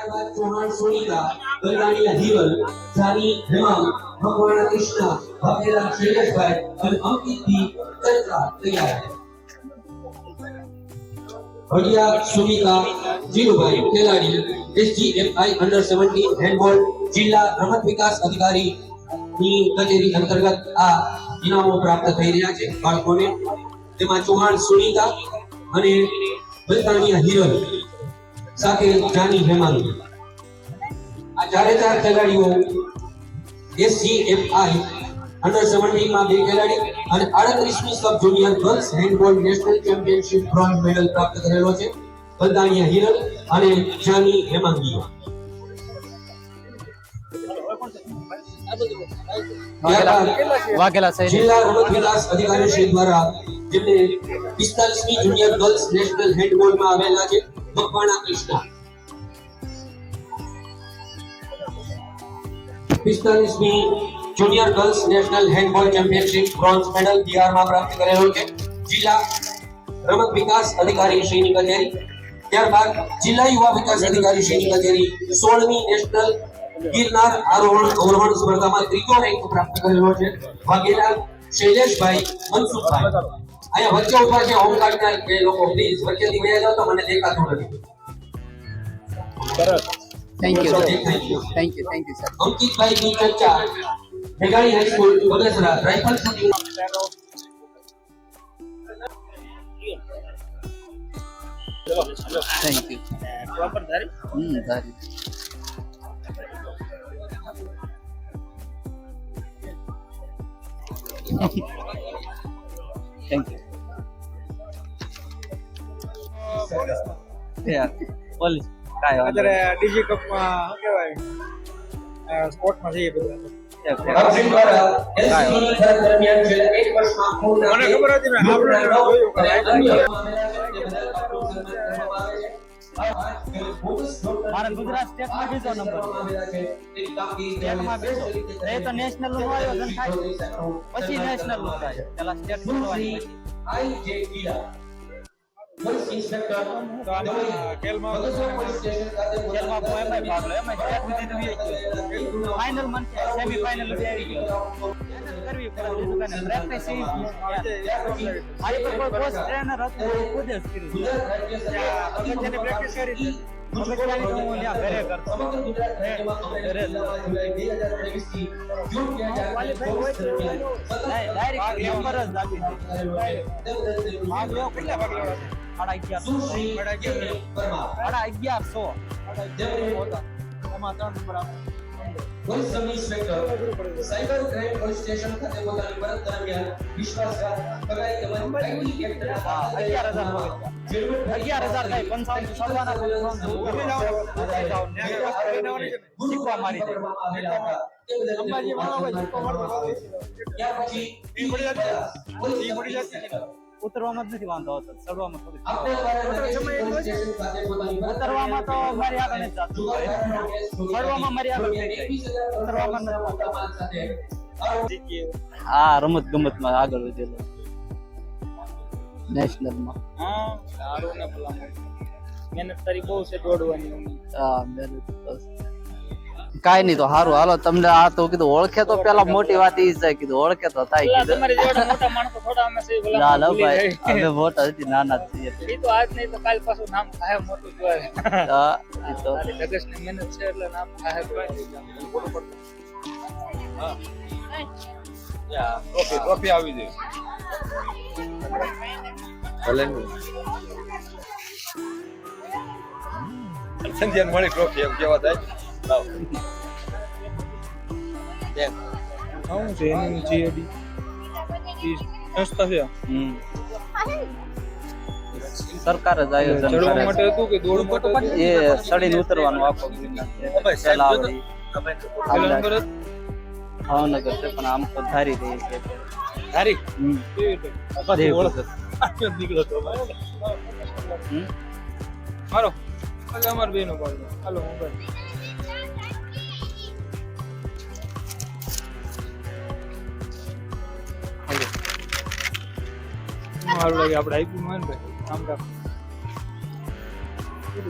ચૌહાણ સોનિકા ગલગાણીયા હિરલ જાની હેમાંગ મકવાણા કૃષ્ણા ભાગેલા શૈલેષભાઈ અને અંકિતથી ચર્ચા તૈયાર ભડિયા સુમિતા જીરુભાઈ ખેલાડી એસજીએફઆઈ અંડર 17 હેન્ડબોલ જિલ્લા રમત વિકાસ અધિકારી ની કચેરી અંતર્ગત આ ઇનામો પ્રાપ્ત થઈ રહ્યા છે બાળકોને તેમાં ચૌહાણ સુનિતા અને બલતાણીયા હિરલ સાથે જાની હેમાંગ આ ચારે ચાર ખેલાડીઓ એસજીએફઆઈ અંડર 17 માં બે ખેલાડી અને 38મી sub junior girls handball national championship bronze medal પ્રાપ્ત કરેલો છે. બલદાનિયા હિરલ અને જાની હેમાંગી જિલ્લા રમત વિકાસ અધિકારી શ્રી દ્વારા જેમને 45મી જુનિયર ગર્લ્સ નેશનલ હેન્ડબોલમાં આવેલા છે. Makwana Krishna 45મી junior girls national handball championship bronze medal બિહારમાં પ્રાપ્ત કરેલો છે. જિલ્લા રમત વિકાસ અધિકારી શ્રીની કચેરી. ત્યારબાદ જિલ્લા યુવા વિકાસ અધિકારી શ્રીની કચેરી. 16મી નેશનલ ગિરનાર આરોહણ અવરોહણ સ્પર્ધામાં ત્રીજો રેન્ક પ્રાપ્ત કરેલો છે. વાઘેલા શૈલેષભાઈ મનસુખભાઈ. અહીંયા વચ્ચે ઊભા છે હોમગાર્ડના એ લોકો પ્લીઝ વચ્ચેથી વયા જાવ તો મને દેખાતું નથી. Thank you thank you thank you thank you sir અંકિતભાઈ ની ચર્ચા. મેઘાણી high school Bagasara. Rifle shooting thank you hmm Dhari. Thank you police કાંઈ અત્યારે ડીજી કપમાં શું કહેવાય? સ્પોર્ટમાં જઈએ બધા. નહીં. અર્જુન દ્વારા LCD થર દરમિયાન છેલ્લા એક વર્ષમાં પૂર્ણ મને ખબર હતી મેં આપણે જોયું મારા ગુજરાત સ્ટેટમાં બીજો નંબર સ્ટેટમાં બીજો એ તો નેશનલનું આયોજન થાય પછી નેશનલનું થાય. પેલા સ્ટેટનું પછી. તો આના ખેલમાં ખેલમાં હું એમાંય ભાગ લો. એમાંય સ્ટેટ સુધી તો વી ગયો. ફાઇનલ મન સેમી ફાઈનલ આવી ગયો. કરવી પડે. પ્રેક્ટિસ મારી પર કોઈ કોચ ટ્રેનર હતો ખુદ જ કર્યું. પ્રેક્ટિસ કરી અગિયારસો. એમાં ત્રણ નંબર આપે. Police sub inspector cyber crime police station ખાતે પોતાની ફરજ દરમિયાન વિશ્વાસઘાત કરાઈ તેમજ આઈટી એક્ટ હા, અગિયાર હજાર ભાગ. અગિયાર હજાર થાય પંચાવન સવાના શીખવા મારી દે. અંબાજી ઉતરવામાં જ નથી વાંધો આવતો ચડવામાં થોડી ઉતરવામાં તો મારી આગળ નથી જાતું ચડવામાં મારી આગળ ઉતરવામાં નથી હા. રમત ગમતમાં આગળ વધેલો. નેશનલમાં હા. સારું ને ભલા મહેનત તારી બહુ છે દોડવાની. હા મહેનત બસ. કાઈ નહીં તો સારું હાલો તમને આ તો કીધું ઓળખે તો પેલા મોટી વાત ઈ છે કીધું ઓળખે તો થાય કીધું. તમારી જોડે મોટા માણસો થોડા અમે છે ભલા ના લો ભાઈ અમે મોટા હતી નાના છીએ. ઈ તો આજ નહીં તો કાલ પાછું નામ થાય મોટું જોવાય હા, ઈ તો. લગસની મહેનત છે એટલે નામ થાય ટ્રોફી કોફી આવી જાય સંધ્યાને મળી ટ્રોફી એમ કેવા થાય? લાવ. હું no dia ali. સંસ્થા છે. સરકાર જ આયોજન કરે એ સડીને ઉતરવાનું આખો? ભાવનગર છે પણ આમ તો ધારી રહી છે મોબાઈલ સારું લાગે. આપણે આઈપી માં ને ભાઈ કામ રાખ છે